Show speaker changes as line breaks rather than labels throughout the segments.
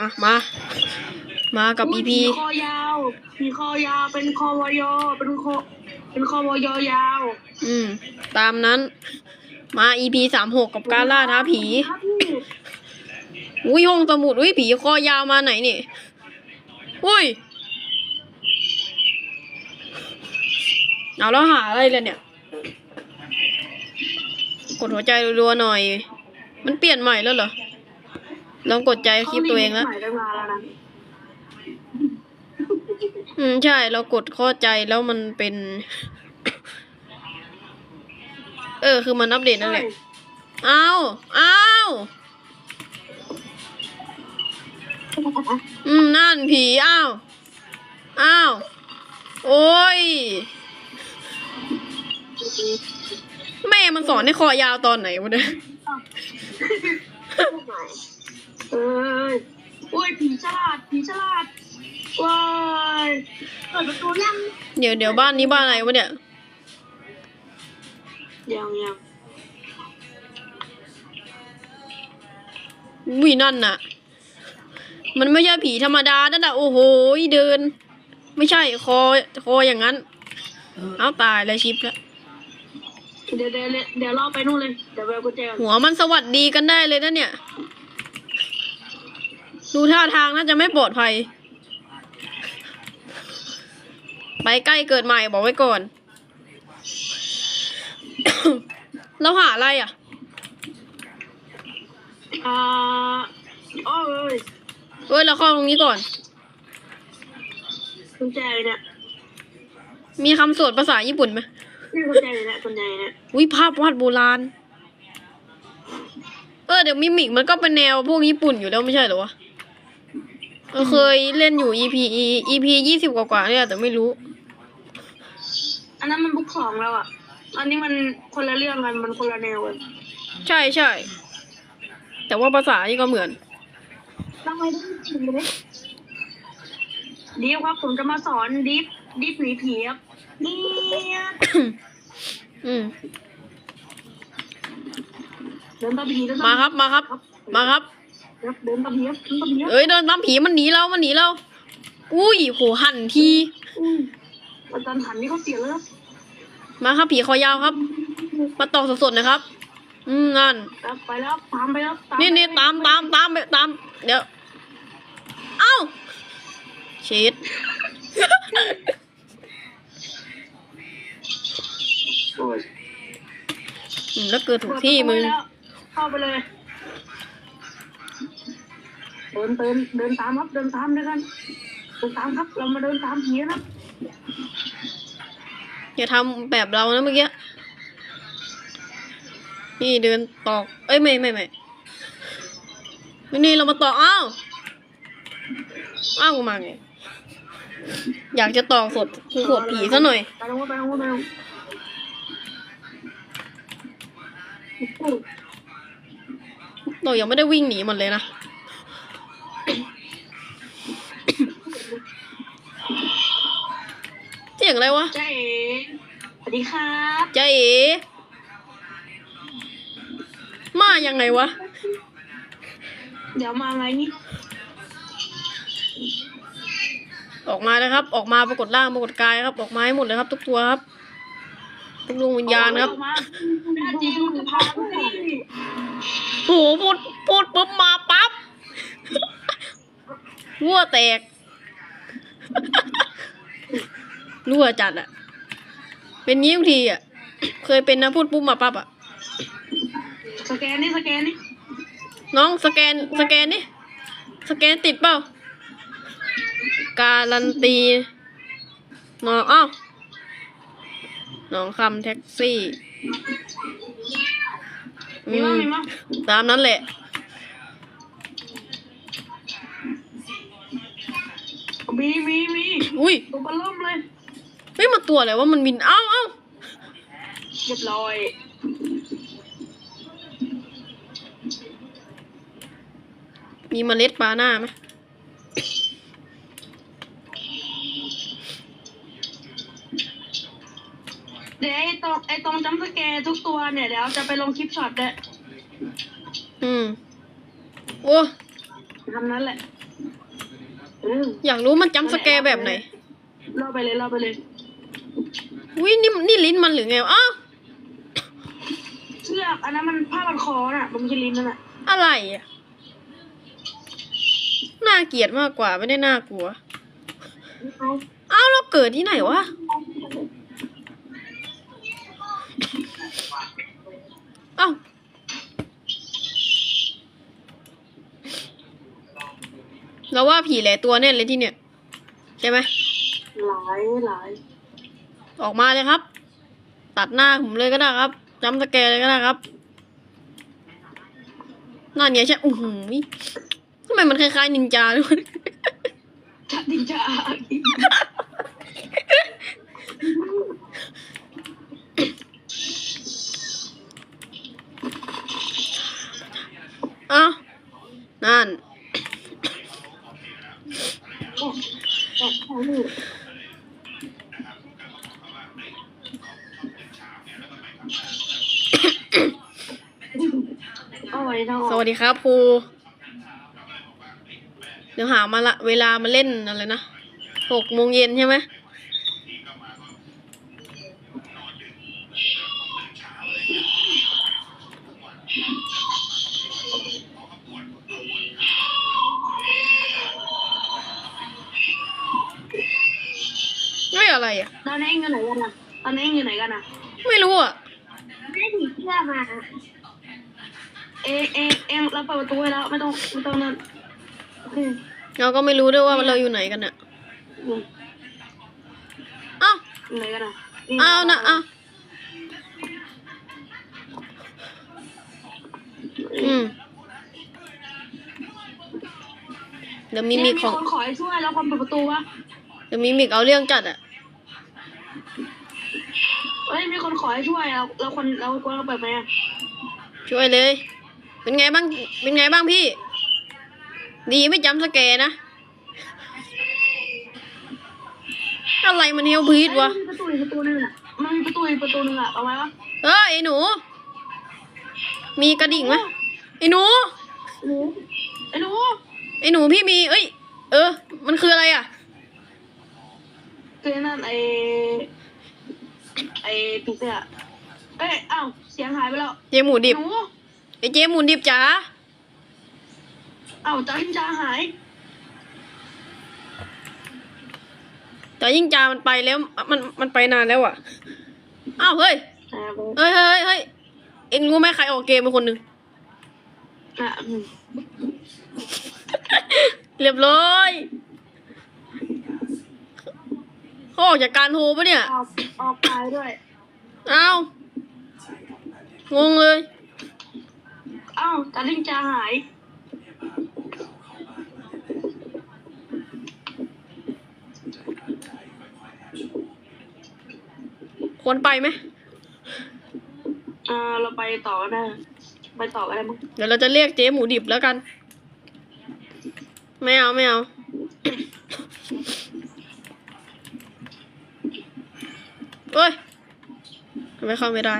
อะมา มากับ EP
มีคอยาว มีคอยาว เป็นคอวยอเป็นคอ เป็นคอวยอยาว
อืม ตามนั้น มา EP สามหกกับการล่าท้าผี
ครับพี่
อุ้ยห้องสมุดอุ้ยผีคอยาวมาไหนนี่อุ้ย เอาแล้วหาอะไรเลยเนี่ย กดหัวใจรัวๆหน่อย มันเปลี่ยนใหม่แล้วเหรอ ลองกดใจคลิปตัวเองแล้ว
ขามีใหม่ตั้งนานแล้วนะ
อืมใช่เรากดข้อใจแล้วมันเป็น เออ คือมันอัปเดตนั่นแหละ อ้าว อ้าว อืม นั่นผี อ้าว อ้าว โอ้ย แม่มันสอนให้คอยาวตอนไหนวะเนี่ย
เอ้ยโอ้ยผีฉลาดผีฉลาดว้ายเปิดประตูยัง
เดี๋ยวเดี๋ยวบ้านนี้บ้านอะไรวะเนี่ย
ยังยัง
วินั่นน่ะ มันไม่ใช่ผีธรรมดานั่นน่ะโอ้โหเดิน ไม่ใช่คอคออย่างนั้น เอาตายเลยชิปแล้ว
เดี๋ยวเดี๋ยวเดี๋ยวรอไปนู่นเลย เดี๋ยวไปกุญแจก่อน
หัวมันสวัสดีกันได้เลยนะเนี่ย ดูท่าทางน่าจะไม่ปลอดภัย ไปใกล้เกิดใหม่บอกไว้ก่อนแล้วหาอะไรอะ
อ่าอ้อเอ้ย
เอ้ยเราเข้าตรงนี้ก่อน
กุญแจเนี่ย
มีคำสวดภาษาญี่ปุ่นไหม
นี่กุญแจเนี่ยกุญแจเนี่ย
วิภาพวาดโบราณ เออเดี๋ยวมิมิกมันก็เป็นแนวพวกญี่ปุ่นอยู่แล้วไม่ใช่เหรอวะเออเคยเล่นอยู่ EP EP ยี่สิบกว่าๆเนี่ยแต่ไม่รู้
อันนั้นมันบุ๊กสองแล้วอะ อันนี้มันคนละเรื่องกันมันคนละแนวกัน
ใช่ใช่แต่ว่าภาษานี่ก็เหมือน
ทำไมต้องจริงเลยดิฟครับผมจะมาสอนดิฟดิฟหนีผีครับ เนี่ย
อืม
เดินตามผีเดินต
มาครับมาครับ มาครับ
ครับเดินตามผีครับเดินตามผีครับ
เอ้ยเดินตามผีมันหนีเรา มันหนีเรา อุ้ยโหหันที
อุ้ยอาจารย์หันนี่เขาเสียแล้วครับ
มาครับผีคอยาวครับ มาตอกสดๆนะครับ อืมนั่น
ครับไปแล้วตามไปแล้ว
นี่นี่ตามตามตามไปตาม เดี๋ยว เอ้าเชิด
โอ้ย
อืมแล้วเกิดถูกที่มึง
เข้าไปเลย เดินเดินเดินตามครับ เดินตามด้วยกันเดินตามครับ เรามาเดินตามผีนะครับ
อย่าทำแบบเรานะเมื่อกี้ นี่เดินตอก เอ้ยไม่ไม่ไม่นี่เรามาตอกอ้าว อ้าวกูมาไง อยากจะตอกสดคือสดผีซะหน่อย
ไปลงไปลงไปลง
เรายังไม่ได้วิ่งหนีมันเลยนะ เสียงอะไรวะ
เจ๊สวัสดีครับ
ใจเอ๋มายังไงวะ
เดี๋ยวมาไงนี่
ออกมานะครับ ออกมาปรากฏร่างปรากฏกายครับ ออกมาให้หมดเลยครับ ทุกตัวครับ ทุกดวงวิญญาณครับ โหพูดพูดปุ๊บมาปั๊บรั่วแตกรั่วจัดอะเป็นงี้บางทีอะเคยเป็นนะพูดปุ๊บมาปั๊บอะ
สแกนนี่สแกนนี่
น้องสแกนสแกนนี่สแกนติดเปล่าการันตีน้องอ้าวน้องคำแท็กซี่
มี
อื
มั้ง
ม
มีมั้ง
ตามนั้นแหละ
มีมีมี
อุ้ย
ตัวเบลเริ่มเลย
เฮ้ยมันตัวอะไรว่ามันบิน เอ้าเอ้า
เรียบร้อย
มีเมล็ดปลาหน้าไหม
เดี๋ยวไอ้ตรงไอ้ตรงจัมป์สแกร์ทุกตัวเนี่ยเดี๋ยวจะไปลงคลิปช็อตด้วย
อืมโอ้
ทำนั้นแหละเออ
อยากรู้มันจำสแกร์แบบไหน
เล่าไปเลยเล่าไปเลย
วินี่นี่ลิ้นมันหรือไงวะอ้าว
เชือกอันนั้นมันผ้าพันคอน่ะ มันไม่ใช่ลิ้นนั่นน่ะ
อะไรอะน่าเกลียดมากกว่าไม่ได้น่ากลัว
เอา
อ้าวเราเกิดที่ไหนวะ เราว่าผีแหละตัวเนี่ยเลยที่เนี่ย ใช่ไหม
หลายหลาย
ออกมาเลยครับ ตัดหน้าผมเลยก็ได้ครับจำสแกร์เลยก็ได้ครับ หน้าเนี้ยใช่อู้หูยทำไมมันคล้ายๆนินจาด้วย
จัดดิจ้า
อ้าวนั่น
โอ้โอ้โหเอาไว้ทั้ง
สวัสดี ครับครูเดี๋ยวหามาละเวลามาเล่นอะไรนะหกโมงเย็นใช่ไหมไม่อะไรอะ
ตอนนี้เองอยู่ไหนกันอะตอนนี้เองอยู่ไหนกันอะ
ไม่รู้อะ
ได้ผีเสื้อมาเอง เองเองเราเปิดประตูให้แล้วไม่ต้องไม่ต้องนั่นอืม
เราก็ไม่รู้ด้วยว่าเราอยู่ไหนกันอะ
อืม
อ้าว
อยู่ไหนกันอะ
อ้าวนะอ้าวอืมเดี๋ยวมี
เนี่ย
มิ
มี
กของ
คนขอให้ช่วยแล้วคนเปิดประตูวะ
เดี๋ยวมีมิกเอาเรื่องจัดอะ
เอ้ยมีคนขอให้ช่วยเราเราคนเราควรเราเปิดไหมอะ
ช่วยเลย เป็นไงบ้าง เป็นไงบ้างพี่ ดีไม่จำสแกร์นะ อะไรมันเฮลพีดวะ
เอ้ยมันมีประตูอีกประตูหนึงอะมันมีประตูอีกประตูหนึงอะเอาไว้วะ
เอ้ยไอ้หนู มีกระดิ่งไหมไอ้หนู
ไอ้หนูไอ้หนู
ไอ้หนูพี่มี เอ้ย เออ มันคืออะไรอะ
คือนั่นไอไอปีเสื้อเอ้ยอ้าวเสียงหายไปแล้ว
เจหมูดิบ
หนู
ไอ้เจหมูดิบจ๋า
อ้าวจ้าหินจ้าหาย
แต่ยิ่งจามันไปแล้วมันมันไปนานแล้วอะอ้าวเฮ้ย
อ่า
เฮ้ยเฮ้ยเฮ้ยเอ็งรู้ไหมใครออกเกมเป็นคนหนึ่ง
อะอืม
เรียบร้อยเขาออกจากการโทรปะเนี่ย
ออกออกไปด้วย
อ้าว งงเลย
อ้าวจ้าหินจ้าหาย
ควรไปไหม
อ่าเราไปต่อกันได้ไปต่อกันได้มั้ง
เดี๋ยวเราจะเรียกเจ๊หมูดิบแล้วกัน ไม่เอาไม่เอาเอ้ยทำไมเข้าไม่ได้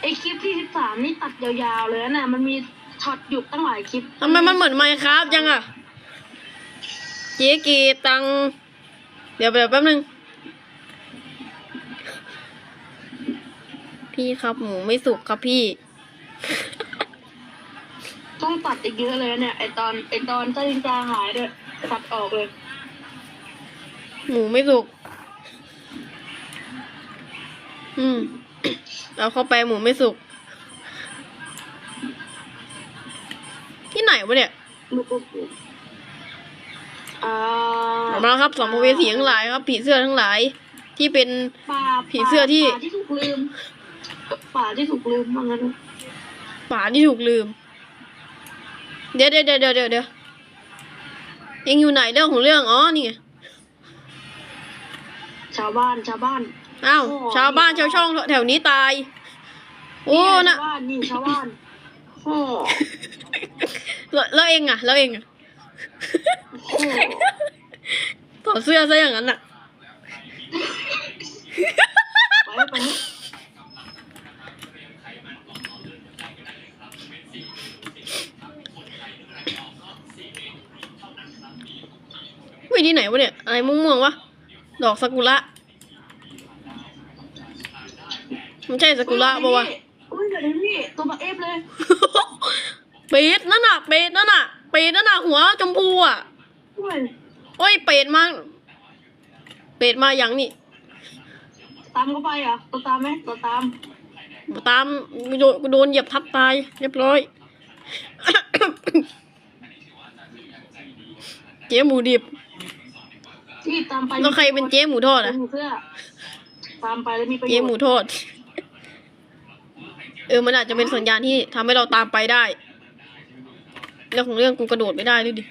ไอคลิปที่สิบสามนี่ตัดยาวๆเลยนะมันมีช็อตหยุดตั้งหลายคลิป
ทำไมมันเหมือนไมค์ครับยังอะเจ๊กีตัง เดี๋ยวเดี๋ยวแป๊บนึง พี่ครับหมูไม่สุกครับพี่
ต้องตัดอีกเยอะเลยเนี่ยไอตอนไอตอนจ้าหินจ้าหายด้วยตัดออกเลย
หมูไม่สุก อืม เอาเข้าไปหมูไม่สุก นวะเนี่ย
ลูกอ่า
ออกมาแล้วครับสองเวสีทั้งหลายครับ ผีเสื้อทั้งหลาย ที่เป็น
ป่า
ผีเสื้อที่
ป่าที่ถูกลืมป่าที่ถูกลืมว่างั้น
ป่าที่ถูกลืม เดี๋ยวเดี๋ยวเดี๋ยวเดี๋ยวเดี๋ยวเดี๋ยวเองอยู่ไหนเรื่องของเรื่องอ๋อนี่ไง
ชาวบ้านชาวบ้าน
อ้าว
โอ้
ชาวบ้านชาวช่องแถวนี้ตาย โอ้
ชา
นะ
วบ้านนี่ชาวบ้านโอ้
เราวแล้เองอะเราเองอะ ถอดเสื้อซะอย่างนั้นอะ
ไปไปวิ
ที่ไหนวะเนี่ย อะไรม่วงๆวะ ดอกซากุระมันใช่ซากุระปะวะ
อุ้ยเดี๋ยวนี้พี่ตัวบักเอฟเลย
เป็ดนั่นน่ะเป็ดนั่นน่ะเป็ดนั่นน่ะหัวชมพูอะ
อุ้ย
โอ้ยเป็ดมาเป็ดมาอย่างนี่
ตามเข้าไปเหรอะตัวตามไหมตัวตาม
ตามโดนโดนเหยียบทับตายเรียบร้อย เจ๊หมูดิบ
ที่ตามไป
แล้วใครเป็นเจ๊หมูทอดอะ
เพื่อตามไปแล้วมีประโย
เจ๊
ชน์
หมูทอดเออมันอาจจะเป็นสัญญาณที่ทำให้เราตามไปได้ เรื่องของเรื่องกูกระโดดไม่ได้ด้วยดิ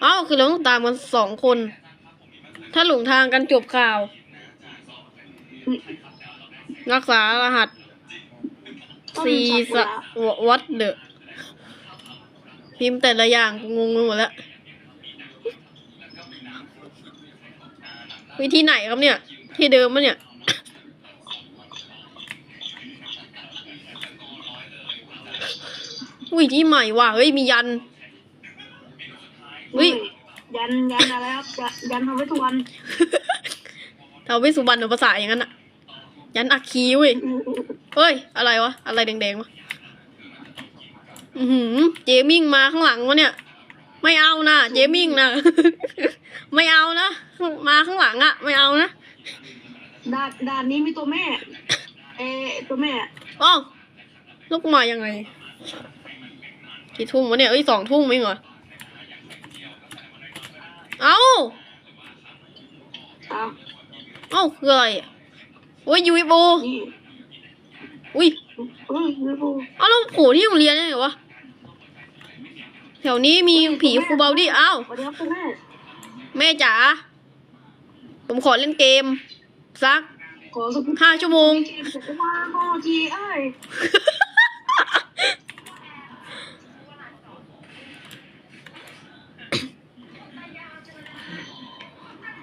เอ้าคือเราต้องตามกันสองคน ถ้าหลงทางกันจบข่าว รักษารหัสซีส
ระ
วัดเดอะพิมพ์แต่ละอย่างกูงงไปหมดแล้ว วิธีไหนครับเนี่ย ที่เดิมมะเนี่ย วิธีใหม่ว่ะเฮ้ยมียันเฮ้ย
ยันยันอะไรครับยันยันทำไว้ทุกวัน
ทาเวสสุบรรณภาษาอย่างนั้นอะยันอักคีเว้ยเฮ้ย อะไรวะ อะไรแดงๆวะอือหือเจมิ่งมาข้างหลังวะเนี่ย ไม่เอานะเจมิ่งนะไม่เอานะมาข้างหลังอะไม่เอานะ
ด่านด่านนี้มีตัวแม่ เออตัวแม่
อ้าวลูกมายังไง กี่ทุ่มวะเนี่ยเอ้ยสองทุ่มเองเหรอ เอ้า
อ้าว
เอ้าคืออะไรอะโอ้ยยูไอโบ
นี่
อุ้ย
เอ้ยไม่รู้
เอ้าแล้วโผล่ที่โรงเรียนได้ไงวะ แถวนี้มีผีครูเบาดี้อ้าว
สวัสดีครับตัวแม่
แม่จ๋า ผมขอเล่นเกม สัก
ขอสัก
ห้าชั่วโมง
เกมสุดว่าพ่อทีเอ้ย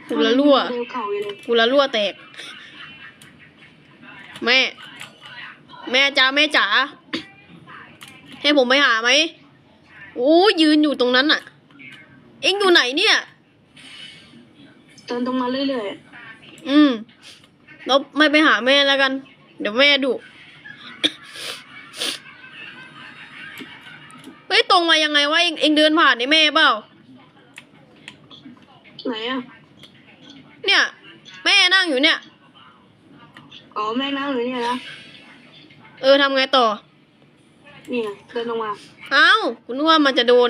กูละรั่ว
เร็วเข่าอยู่เลย
กูละรั่วแตก แม่ แม่จ๋าแม่จ๋า ให้ผมไปหาไหมโอ้ยืนอยู่ตรงนั้นน่ะ เอ็งอยู่ไหนเนี่ย
เดินตรงมาเรื่อย
อืมเราไม่ไปหาแม่แล้วกัน เดี๋ยวแม่ดุเฮ้ยตรงมายังไงวะเอ็งเอ็งเดินผ่านในแม่เปล่า
ๆไหนอะ
เนี่ย แม่นั่งอยู่เนี่ย
อ๋อแม่นั่งอยู่เนี่ยนะ
เออทำไงต่อ
นี่ไงเดินลงมา
เอ้าคุณนึกว่ามันจะโดน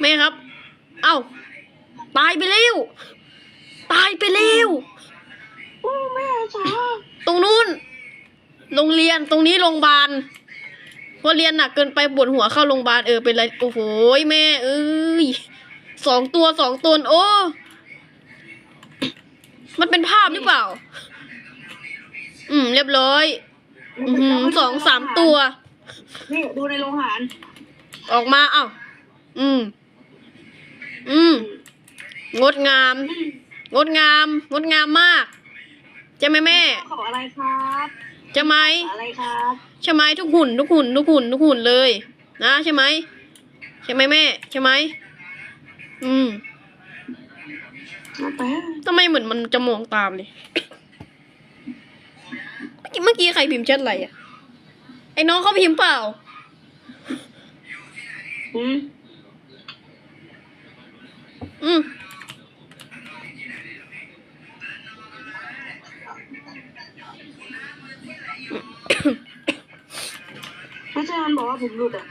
แม่ครับ เอ้าตายไปเร็วตายไปเร็ว
โอ้แม่จ๋า
ตรงนู้นโรงเรียนตรงนี้โรงพยาบาลพอเรียนหนักเกินไปปวดหัวเข้าโรงพยาบาลเออเป็นไรโอ้โหแม่ เอ้ยสองตัวสองตนโอ้ มันเป็นภาพหรือเปล่า อืม เรียบร้อย อือหือสองสามตัว
นี่ดูในโรงอาหาร
ออกมาเอ้าอืม อืม งดงาม งดงาม งดงามมากใช่ไหมแม่
ขออะไรครับ
ใช่ไหม
อะไรครับ
ใช่ไหมทุกหุ่น ทุกหุ่น ทุกหุ่น ทุกหุ่นเลย นะใช่ไหมใช่ไหมแม่ ใช่ไหมอืม
มาแป๊บ
ทำไมเหมือนมันจะมองตามเลยเมื่อกี้เมื่อกี้ใครพิมพ์แชทอะไรอะ ไอ้น้องเขาพิมพ์เปล่า
อืม
อืม
ไม่ใช่มันบอกว่าผมหลุดอะ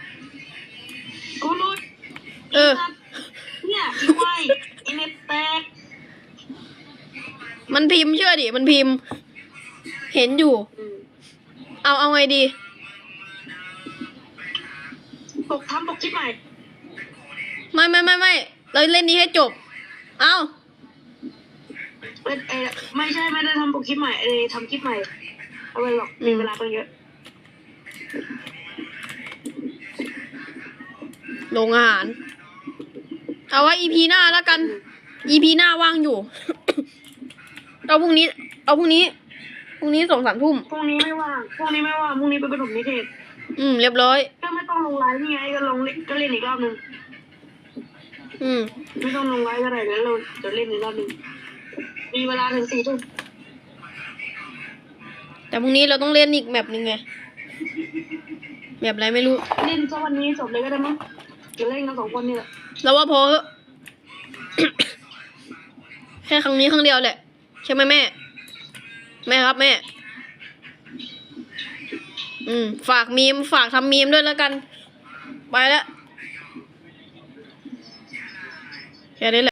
มันพิมพ์เชื่อดิ มันพิมพ์ เห็นอยู่
อืม
เอาเอาไงดี
ปกทำปกคลิปใหม่
ไม่ไม่ไม่ไม่เราเล่นนี้ให้จบ เอา
เป็นเออไม่ใช่ไม่ได้ทำปกคลิปใหม่เออทำคลิปใหม่ เอาไปหรอกมีเวลาตั้งเยอะ
ลงอาหาร เอาไว้ EP หน้าแล้วกัน EP หน้าว่างอยู่ เอาพรุ่งนี้ เอาพรุ่งนี้ พรุ่งนี้สองสามทุ่ม
พรุ่งนี้ไม่ว่างพรุ่งนี้ไม่ว่างพรุ่งนี้ไปประถมนิเทศ
อืม เรียบร้อย
ก็ไม่ต้องลงไลน์นี่ไงก็ลงก็เล่นอีกรอบหนึ่ง
อืม
ไม่ต้องลงไว้ก็ได้เดี๋ยวเราจะเล่นอีกรอบหนึง มีเวลาถึงสี่ทุ่ม
แต่พรุ่งนี้เราต้องเล่นอีกแมปหนึ่งไง แมปอะไรไม่รู้
เล่นสักวันนี้จบเลยก็ได้มั้งจะเล่นกันสองคนนี่แหละ
แล้วว่าพอเถอะ แค่ครั้งนี้ครั้งเดียวแหละ ใช่ไหมแม่ แม่ครับแม่ อืม ฝากมีม ฝากทำมีมด้วยแล้วกัน ไปแล้วแค่นี้แหละ